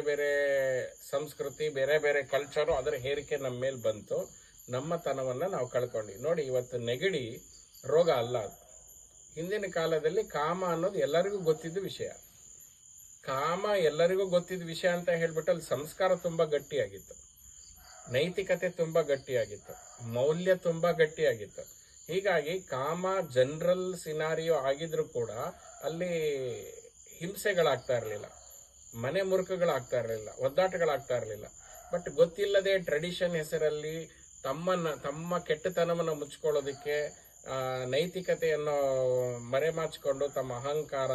ಬೇರೆ ಸಂಸ್ಕೃತಿ, ಬೇರೆ ಬೇರೆ ಕಲ್ಚರು ಅದರ ಹೇರಿಕೆ ನಮ್ಮ ಮೇಲೆ ಬಂತು. ನಮ್ಮತನವನ್ನು ನಾವು ಕಳ್ಕೊಂಡ್ವಿ ನೋಡಿ, ಇವತ್ತು ನೆಗಡಿ ರೋಗ ಅಲ್ಲ ಅದು. ಹಿಂದಿನ ಕಾಲದಲ್ಲಿ ಕಾಮ ಅನ್ನೋದು ಎಲ್ಲರಿಗೂ ಗೊತ್ತಿದ್ದ ವಿಷಯ. ಕಾಮ ಎಲ್ಲರಿಗೂ ಗೊತ್ತಿದ್ದ ವಿಷಯ ಅಂತ ಹೇಳ್ಬಿಟ್ಟು ಅಲ್ಲಿ ಸಂಸ್ಕಾರ ತುಂಬ ಗಟ್ಟಿಯಾಗಿತ್ತು. ನೈತಿಕತೆ ತುಂಬ ಗಟ್ಟಿಯಾಗಿತ್ತು. ಮೌಲ್ಯ ತುಂಬ ಗಟ್ಟಿಯಾಗಿತ್ತು. ಹೀಗಾಗಿ ಕಾಮ ಜನರಲ್ ಸಿನಾರಿಯೋ ಆಗಿದ್ರು ಕೂಡ ಅಲ್ಲಿ ಹಿಂಸೆಗಳಾಗ್ತಾ ಇರಲಿಲ್ಲ. ಮನೆ ಮುರುಕುಗಳಾಗ್ತಾ ಇರಲಿಲ್ಲ, ಒದ್ದಾಟಗಳಾಗ್ತಾ ಇರಲಿಲ್ಲ. ಬಟ್ ಗೊತ್ತಿಲ್ಲದೆ ಟ್ರೆಡಿಷನ್ ಹೆಸರಲ್ಲಿ ತಮ್ಮನ್ನ, ತಮ್ಮ ಕೆಟ್ಟತನವನ್ನು ಮುಚ್ಕೊಳ್ಳೋದಕ್ಕೆ ನೈತಿಕತೆಯನ್ನು ಮರೆಮಾಚಿಕೊಂಡು ತಮ್ಮ ಅಹಂಕಾರ,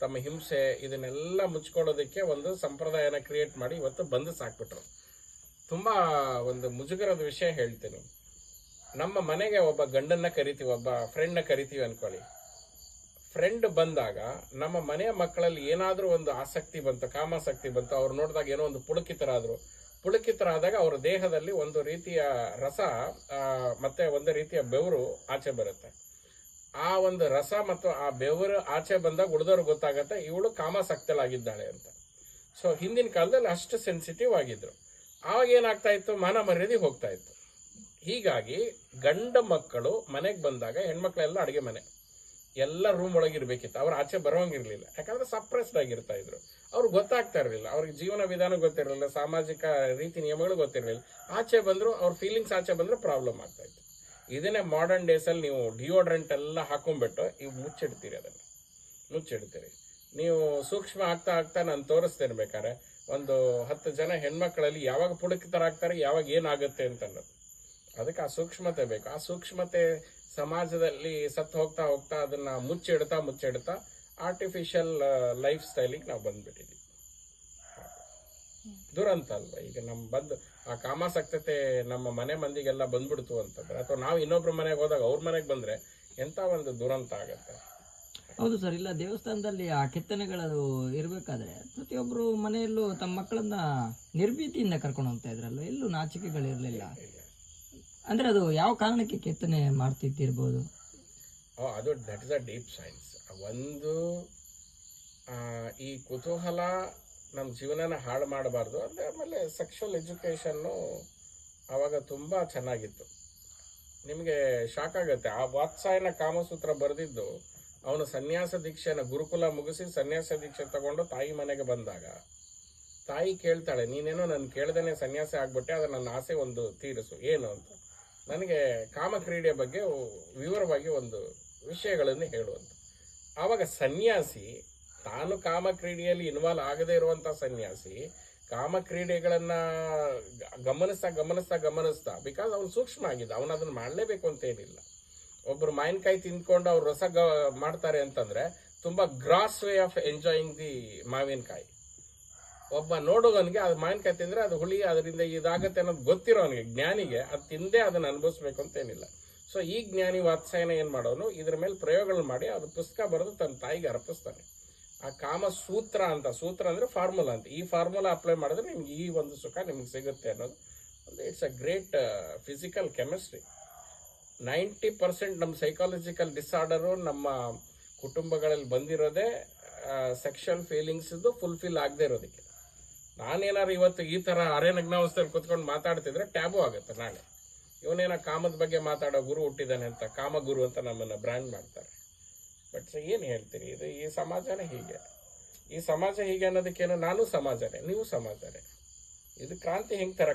ತಮ್ಮ ಹಿಂಸೆ ಇದನ್ನೆಲ್ಲ ಮುಚ್ಕೊಳ್ಳೋದಕ್ಕೆ ಒಂದು ಸಂಪ್ರದಾಯನ ಕ್ರಿಯೇಟ್ ಮಾಡಿ ಇವತ್ತು ಬಂದು ಸಾಕ್ಬಿಟ್ರು. ತುಂಬ ಒಂದು ಮುಜುಗರದ ವಿಷಯ ಹೇಳ್ತೀನಿ. ನಮ್ಮ ಮನೆಗೆ ಒಬ್ಬ ಗಂಡನ್ನ ಕರಿತೀವಿ, ಒಬ್ಬ ಫ್ರೆಂಡ್ನ ಕರಿತೀವಿ ಅನ್ಕೊಳ್ಳಿ. ಫ್ರೆಂಡ್ ಬಂದಾಗ ನಮ್ಮ ಮನೆಯ ಮಕ್ಕಳಲ್ಲಿ ಏನಾದರೂ ಒಂದು ಆಸಕ್ತಿ ಬಂತು, ಕಾಮಾಸಕ್ತಿ ಬಂತು, ಅವ್ರು ನೋಡಿದಾಗ ಏನೋ ಒಂದು ಪುಳಕಿತರಾದ್ರು. ಪುಳಕಿತರಾದಾಗ ಅವರ ದೇಹದಲ್ಲಿ ಒಂದು ರೀತಿಯ ರಸ ಮತ್ತೆ ಒಂದು ರೀತಿಯ ಬೆವರು ಆಚೆ ಬರುತ್ತೆ. ಆ ಒಂದು ರಸ ಮತ್ತು ಆ ಬೆವರು ಆಚೆ ಬಂದಾಗ ಉಳಿದವ್ರು ಗೊತ್ತಾಗತ್ತೆ, ಇವಳು ಕಾಮಾಸಕ್ತಳಾಗಿದ್ದಾಳೆ ಅಂತ. ಸೊ ಹಿಂದಿನ ಕಾಲದಲ್ಲಿ ಅಷ್ಟು ಸೆನ್ಸಿಟಿವ್ ಆಗಿದ್ರು. ಆವಾಗ ಏನಾಗ್ತಾ ಇತ್ತು? ಮಾನ ಮರ್ಯಾದೆ ಹೋಗ್ತಾ ಇತ್ತು. ಹೀಗಾಗಿ ಗಂಡ ಮಕ್ಕಳು ಮನೆಗೆ ಬಂದಾಗ ಹೆಣ್ಮಕ್ಳೆಲ್ಲ ಅಡುಗೆ ಮನೆ. ಎಲ್ಲ ರೂಮ್ ಒಳಗಿರ್ಬೇಕಿತ್ತು ಅವ್ರು ಆಚೆ ಬರೋಂಗಿರ್ಲಿಲ್ಲ ಯಾಕಂದ್ರೆ ಸಪ್ರೆಸ್ಡ್ ಆಗಿರ್ತಾ ಇದ್ರು. ಅವ್ರಿಗೆ ಗೊತ್ತಾಗ್ತಾ ಇರಲಿಲ್ಲ. ಅವ್ರಿಗೆ ಜೀವನ ವಿಧಾನ ಗೊತ್ತಿರಲಿಲ್ಲ, ಸಾಮಾಜಿಕ ರೀತಿ ನಿಯಮಗಳು ಗೊತ್ತಿರಲಿಲ್ಲ. ಆಚೆ ಬಂದ್ರು, ಅವ್ರ ಫೀಲಿಂಗ್ಸ್ ಆಚೆ ಬಂದ್ರೆ ಪ್ರಾಬ್ಲಮ್ ಆಗ್ತಾ ಇತ್ತು. ಇದನ್ನೇ ಮಾಡರ್ನ್ ಡೇಸಲ್ಲಿ ನೀವು ಡಿಯೋಡ್ರೆಂಟ್ ಎಲ್ಲ ಹಾಕೊಂಡ್ಬಿಟ್ಟು ಈಗ ಮುಚ್ಚಿಡ್ತೀರಿ ಅದನ್ನು. ಮುಚ್ಚಿಡ್ತೀರಿ. ನೀವು ಸೂಕ್ಷ್ಮ ಆಗ್ತಾ ಆಗ್ತಾ ನಾನು ತೋರಿಸ್ತೇನೆ ಬೇಕಾದ್ರೆ, ಒಂದು ಹತ್ತು ಜನ ಹೆಣ್ಮಕ್ಳಲ್ಲಿ ಯಾವಾಗ ಪುಡುಕಿತರಾಗ್ತಾರೆ ಯಾವಾಗ ಏನಾಗುತ್ತೆ ಅಂತ ಅನ್ನೋದು ಅದಕ್ಕೆ ಆ ಸೂಕ್ಷ್ಮತೆ ಬೇಕು. ಆ ಸೂಕ್ಷ್ಮತೆ ಸಮಾಜದಲ್ಲಿ ಸತ್ತು ಹೋಗ್ತಾ ಹೋಗ್ತಾ ಅದನ್ನ ಮುಚ್ಚಿಡ್ತಾ ಮುಚ್ಚಿಡ್ತಾ ಆರ್ಟಿಫಿಷಿಯಲ್ ಲೈಫ್ ಸ್ಟೈಲಿಗೆ ನಾವು ಬಂದ್ಬಿಟ್ಟಿದ್ವಿ. ದುರಂತ ಅಲ್ವಾ? ಈಗ ನಮ್ ಬಂದು ಆ ಕಾಮಾಸಕ್ತತೆ ನಮ್ಮ ಮನೆ ಮಂದಿಗೆಲ್ಲ ಬಂದ್ಬಿಡ್ತು ಅಂತಂದ್ರೆ ಅಥವಾ ನಾವು ಇನ್ನೊಬ್ರ ಮನೆಗೆ ಹೋದಾಗ ಅವ್ರ ಮನೆಗೆ ಬಂದ್ರೆ ಎಂತ ಒಂದು ದುರಂತ ಆಗತ್ತೆ? ಹೌದು ಸರ್ ಇಲ್ಲ ದೇವಸ್ಥಾನದಲ್ಲಿ ಆ ಕೆತ್ತನೆಗಳು ಇರಬೇಕಾದ್ರೆ ಪ್ರತಿಯೊಬ್ಬರು ಮನೆಯಲ್ಲೂ ತಮ್ಮ ಮಕ್ಕಳನ್ನ ನಿರ್ಭೀತಿಯಿಂದ ಕರ್ಕೊಂಡು ಹೋಗ್ತಾ ಇದ್ರಲ್ಲ ಎಲ್ಲೂ ನಾಚಿಕೆಗಳಿರಲಿಲ್ಲ. ಅಂದ್ರೆ ಅದು ಯಾವ ಕಾರಣಕ್ಕೆ ಕೆತ್ತನೆ ಮಾಡ್ತಿದ್ದಿರ್ಬೋದು? ಅದು that is a deep science ಒಂದು ಈ ಕುತೂಹಲ ನಮ್ಮ ಜೀವನನ ಹಾಳು ಮಾಡಬಾರ್ದು. ಅಂದರೆ ಆಮೇಲೆ ಸೆಕ್ಷುವಲ್ ಎಜುಕೇಷನ್ನು ಆವಾಗ ತುಂಬ ಚೆನ್ನಾಗಿತ್ತು. ನಿಮಗೆ ಶಾಕ್ ಆಗುತ್ತೆ. ಆ ವಾತ್ಸಾಯನ ಕಾಮಸೂತ್ರ ಬರೆದಿದ್ದು, ಅವನು ಸನ್ಯಾಸ ದೀಕ್ಷೆನ ಗುರುಕುಲ ಮುಗಿಸಿ ಸನ್ಯಾಸ ದೀಕ್ಷೆ ತಗೊಂಡು ತಾಯಿ ಮನೆಗೆ ಬಂದಾಗ, ತಾಯಿ ಕೇಳ್ತಾಳೆ, ನೀನೇನೋ ನಾನು ಕೇಳ್ದೇನೆ ಸನ್ಯಾಸಿ ಆಗ್ಬಿಟ್ಟೆ ಅದು ನನ್ನ ಆಸೆ ಒಂದು ತೀರಿಸು. ಏನು ಅಂತ. ನನಗೆ ಕಾಮಕ್ರೀಡೆಯ ಬಗ್ಗೆ ವಿವರವಾಗಿ ಒಂದು ವಿಷಯಗಳನ್ನು ಹೇಳುವಂಥ ಆವಾಗ ಸನ್ಯಾಸಿ, ತಾನು ಕಾಮಕ್ರೀಡೆಯಲ್ಲಿ ಇನ್ವಾಲ್ವ್ ಆಗದೇ ಇರುವಂಥ ಸನ್ಯಾಸಿ, ಕಾಮಕ್ರೀಡೆಗಳನ್ನು ಗಮನಿಸ್ತಾ ಗಮನಿಸ್ತಾ ಗಮನಿಸ್ತಾ ಬಿಕಾಸ್ ಅವನು ಸೂಕ್ಷ್ಮ ಆಗಿದ್ದ, ಅವನು ಅದನ್ನು ಮಾಡಲೇಬೇಕು ಅಂತೇನಿಲ್ಲ ಒಬ್ಬರು ಮಾವಿನಕಾಯಿ ತಿಂದ್ಕೊಂಡು ಅವ್ರು ರಸ ಗ, ಮಾಡ್ತಾರೆ ಅಂತಂದರೆ, ತುಂಬ gross way of enjoying the ಮಾವಿನಕಾಯಿ. ಒಬ್ಬ ನೋಡೋವನಿಗೆ ಅದು ಮಾವಿನಕಾಯಿ ತಿಂದ್ರೆ ಅದು ಹುಳಿ, ಅದರಿಂದ ಇದಾಗತ್ತೆ ಅನ್ನೋದು ಗೊತ್ತಿರೋನಿಗೆ ಜ್ಞಾನಿಗೆ, ಅದು ತಿಂದೇ ಅದನ್ನ ಅನುಭವಿಸ್ಬೇಕು ಅಂತ ಏನಿಲ್ಲ. ಸೊ ಈ ಜ್ಞಾನಿ ವಾತ್ಸಾಯನ ಏನು ಮಾಡೋನು, ಇದ್ರ ಮೇಲೆ ಪ್ರಯೋಗಗಳು ಮಾಡಿ, ಅದು ಪುಸ್ತಕ ಬರೆದು ತನ್ನ ತಾಯಿಗೆ ಅರ್ಪಿಸ್ತಾನೆ. ಆ ಕಾಮ ಸೂತ್ರ ಅಂತ, ಸೂತ್ರ ಅಂದ್ರೆ ಫಾರ್ಮುಲಾ ಅಂತ. ಈ ಫಾರ್ಮುಲಾ ಅಪ್ಲೈ ಮಾಡಿದ್ರೆ ನಿಮ್ಗೆ ಈ ಒಂದು ಸುಖ ನಿಮ್ಗೆ ಸಿಗುತ್ತೆ ಅನ್ನೋದು ಒಂದು it's a great physical chemistry ninety percent ನಮ್ಮ ಸೈಕಾಲಜಿಕಲ್ ಡಿಸಾರ್ಡರು ನಮ್ಮ ಕುಟುಂಬಗಳಲ್ಲಿ ಬಂದಿರೋದೇ ಸೆಕ್ಷುವಲ್ ಫೀಲಿಂಗ್ಸ್ ಫುಲ್ಫಿಲ್ ಆಗದೆ ಇರೋದಕ್ಕೆ. ನಾನೇನಾರು ಇವತ್ತು ಈ ತರ ಅರೆ ನಗ್ನಾವಸ್ಥೆಯಲ್ಲಿ ಕುತ್ಕೊಂಡು ಮಾತಾಡ್ತಿದ್ರೆ ಟ್ಯಾಬು ಆಗುತ್ತೆ ನಾಳೆ ಇವನೇನ ಕಾಮದ ಬಗ್ಗೆ ಮಾತಾಡೋ ಗುರು ಹುಟ್ಟಿದಾನೆ ಅಂತ, ಕಾಮಗುರು ಅಂತ ನಮ್ಮನ್ನ ಬ್ರ್ಯಾಂಡ್ ಮಾಡ್ತಾರೆ. ಬಟ್ ಏನು ಹೇಳ್ತೀರಿ? ಇದು ಈ ಸಮಾಜನೇ ಹೀಗೆ. ಈ ಸಮಾಜ ಹೀಗೆ ಅನ್ನೋದಕ್ಕೇನು ನಾನು ಸಮಾಜನೇ, ನೀವು ಸಮಾಜನೇ. ಇದು ಕ್ರಾಂತಿ ಹೆಂಗೆ ತರ